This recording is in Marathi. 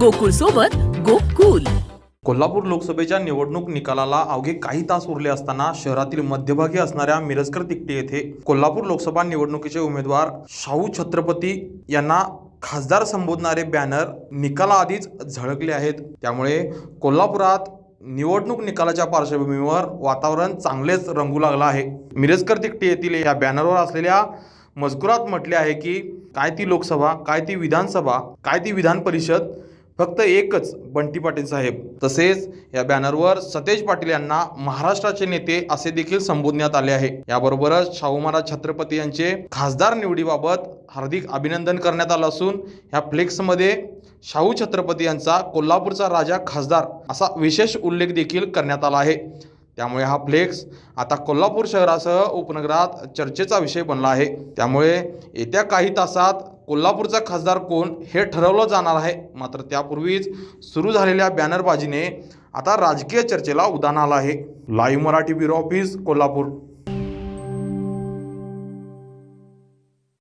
गोकुळ सोबत गोकुल. कोल्हापूर लोकसभेच्या निवडणूक निकालाला अवघे काही तास उरले असताना शहरातील मध्यभागी असणाऱ्या मिरजकर तिकटे येथे कोल्हापूर लोकसभा निवडणुकीचे उमेदवार शाहू छत्रपती यांना खासदार संबोधणारे बॅनर निकालाआधीच झळकले आहेत. त्यामुळे कोल्हापुरात निवडणूक निकालाच्या पार्श्वभूमीवर वातावरण चांगलेच रंगू लागलं आहे. मिरजकर तिकटे येथील या बॅनरवर असलेल्या मजकुरात म्हटले आहे की काय ती लोकसभा काय ती विधानसभा काय ती विधान परिषद फक्त एकच बंटी पाटील साहेब. तसेच या बॅनरवर सतेज पाटील यांना महाराष्ट्राचे नेते असे देखील संबोधण्यात आले आहे. याबरोबरच शाहू महाराज छत्रपती यांचे खासदार निवडीबाबत हार्दिक अभिनंदन करण्यात आलं असून ह्या फ्लेक्समध्ये शाहू छत्रपती यांचा कोल्हापूरचा राजा खासदार असा विशेष उल्लेख देखील करण्यात आला आहे. त्यामुळे हा फ्लेक्स आता कोल्हापूर शहरासह उपनगरात चर्चेचा विषय बनला आहे. त्यामुळे येत्या काही तासात कोल्हापूरचा खासदार कोण हे ठरवलं जाणार आहे. मात्र त्यापूर्वीच सुरू झालेल्या बॅनरबाजीने आता राजकीय चर्चेला उदाहरण आलं आहे. Live Marathi bureau office Kolhapur.